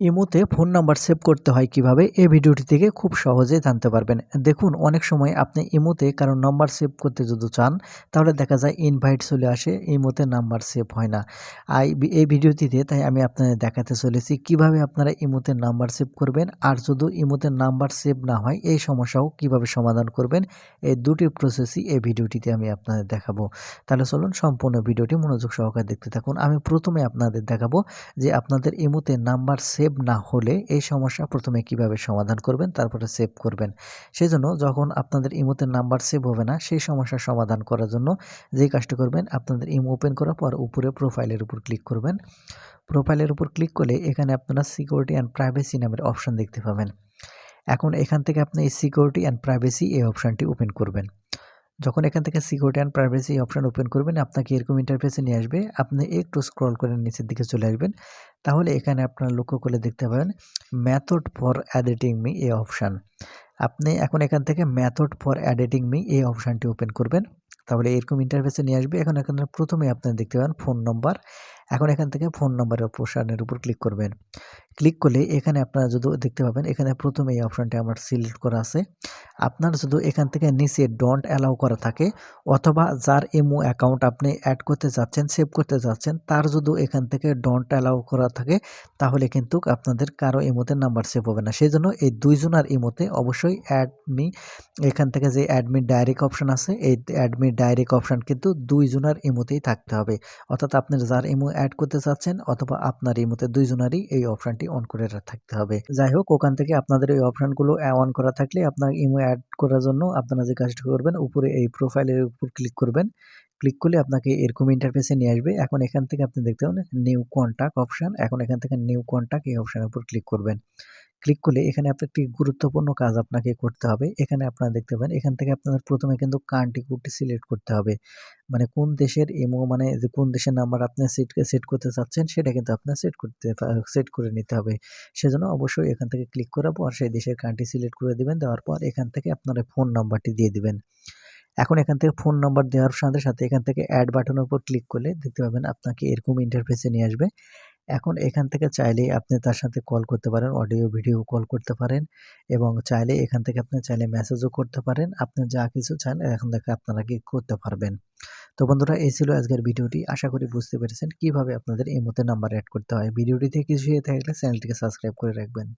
ইমোতে phone number save করতে হয় কীভাবে এই ভিডিওটি থেকে খুব সহজে জানতে পারবেন। দেখুন, অনেক সময় আপনি ইমোতে কারও নাম্বার সেভ করতে যদি চান, তাহলে দেখা যায় ইনভাইট চলে আসে, ইমোতে নাম্বার সেভ হয় না। আই এই ভিডিওটিতে তাই আমি আপনাদের দেখাতে চলেছি কীভাবে আপনারা ইমোতে নাম্বার সেভ করবেন, আর যদি ইমোতে নাম্বার সেভ না হয়, এই সমস্যাও কীভাবে সমাধান করবেন, এই দুটি প্রসেসই এই ভিডিওটিতে আমি আপনাদের দেখাবো। তাহলে চলুন সম্পূর্ণ ভিডিওটি মনোযোগ সহকারে দেখতে থাকুন। আমি প্রথমে আপনাদের দেখাবো যে আপনাদের ইমোতে নাম্বার সেভ সেভ না হলে এই সমস্যা প্রথমে কীভাবে সমাধান করবেন, তারপরে সেভ করবেন। সেই জন্য যখন আপনাদের ইমোতে নাম্বার সেভ হবে না, সেই সমস্যা সমাধান করার জন্য যেই কাজটি করবেন, আপনাদের ইমো ওপেন করার পর উপরে প্রোফাইলের উপর ক্লিক করবেন। প্রোফাইলের উপর ক্লিক করলে এখানে আপনারা সিকিউরিটি অ্যান্ড প্রাইভেসি নামের অপশান দেখতে পাবেন। এখন এখান থেকে আপনি এই সিকিউরিটি অ্যান্ড প্রাইভেসি এই অপশানটি ওপেন করবেন। যখন এখান থেকে security and privacy option open করবেন, আপনাকে এরকম ইন্টারফেসে নিয়ে আসবে। আপনি একটু স্ক্রল করে নিচের দিকে চলে আসবেন। তাহলে এখানে আপনার লক্ষ্য করলে দেখতে পাবেন ম্যাথড ফর অ্যাডিটিং মি এই অপশান আপনি এখন এখান থেকে ম্যাথড ফর অ্যাডিটিং মি এই অপশানটি ওপেন করবেন। তাহলে এরকম ইন্টারফেসে নিয়ে আসবে। এখন এখানে প্রথমে আপনি দেখতে পাবেন ফোন নম্বর এখন এখান থেকে ফোন নম্বরের অপশানের উপর ক্লিক করবেন। ক্লিক করলে এখানে আপনারা যদি দেখতে পাবেন, এখানে প্রথমে এই অপশানটি আমার সিলেক্ট করা আছে। আপনার শুধু এখান থেকে নিচে ডন্ট অ্যালাউ করা থাকে অথবা যার এমও অ্যাকাউন্ট আপনি অ্যাড করতে যাচ্ছেন সেভ করতে যাচ্ছেন, তার যদি এখান থেকে ডন্ট অ্যালাউ করা থাকে, তাহলে কিন্তু আপনাদের কারও ইমোতে নাম্বার সেভ হবে না। সেই জন্য এই দুইজনার ইমোতে অবশ্যই অ্যাডমি এখান থেকে যে অ্যাডমি ডাইরেক্ট অপশান আছে, এই অ্যাডমি ডাইরেক্ট অপশান কিন্তু দুইজনার ইমোতেই থাকতে হবে। অর্থাৎ আপনি যার ইমো অ্যাড করতে চাচ্ছেন অথবা আপনার ইমোতে দুইজনারই এই অপশানটি অন করে থাকতে হবে। যাই হোক, ওখান থেকে আপনাদের এই অপশানগুলো অন করা থাকলে আপনার ইমো অ্যাড করার জন্য আপনারা যে কাজটা করবেন, উপরে এই প্রোফাইলের উপর ক্লিক করবেন। ক্লিক করলে আপনাকে এরকম ইন্টারফেসে নিয়ে আসবে। এখন এখান থেকে আপনি দেখতে পাবেন নিউ কন্ট্যাক্ট অপশান এখন এখান থেকে নিউ কন্ট্যাক্ট এই অপশানের উপর ক্লিক করবেন। ক্লিক করলে এখানে আপনার একটি গুরুত্বপূর্ণ কাজ আপনাকে করতে হবে। এখানে আপনারা দেখতে পাবেন, এখান থেকে আপনাদের প্রথমে কিন্তু কান্ট্রি কোডটি সিলেক্ট করতে হবে। মানে কোন দেশের এমও মানে যে কোন দেশের নাম্বার আপনি সেট সেট করতে চাচ্ছেন, সেটা কিন্তু আপনার সেট করতে সেট করে নিতে হবে। সেজন্য অবশ্যই এখান থেকে ক্লিক করার পর সেই দেশের কান্ট্রি সিলেক্ট করে দেবেন। দেওয়ার পর এখান থেকে আপনারা ফোন নাম্বারটি দিয়ে দিবেন। এখন এখান থেকে ফোন নাম্বার দেওয়ার সাথে সাথে এখান থেকে অ্যাড বাটনের উপর ক্লিক করলে দেখতে পাবেন আপনাকে এরকম ইন্টারফেসে নিয়ে আসবে। এখন এখান থেকে চাইলে আপনি তার সাথে কল করতে পারেন অডিও ভিডিও কল করতে পারেন এবং চাইলে এখান থেকে আপনি চাইলে মেসেজও করতে পারেন। আপনি যা কিছু চান এখন থেকে আপনারা কি করতে পারবেন। তো বন্ধুরা, এই ছিল আজকের ভিডিওটি। আশা করি বুঝতে পেরেছেন কীভাবে আপনাদের এই মতে নাম্বার অ্যাড করতে হয়। ভিডিওটি থেকে কিছু থাকলে চ্যানেলটিকে সাবস্ক্রাইব করে রাখবেন।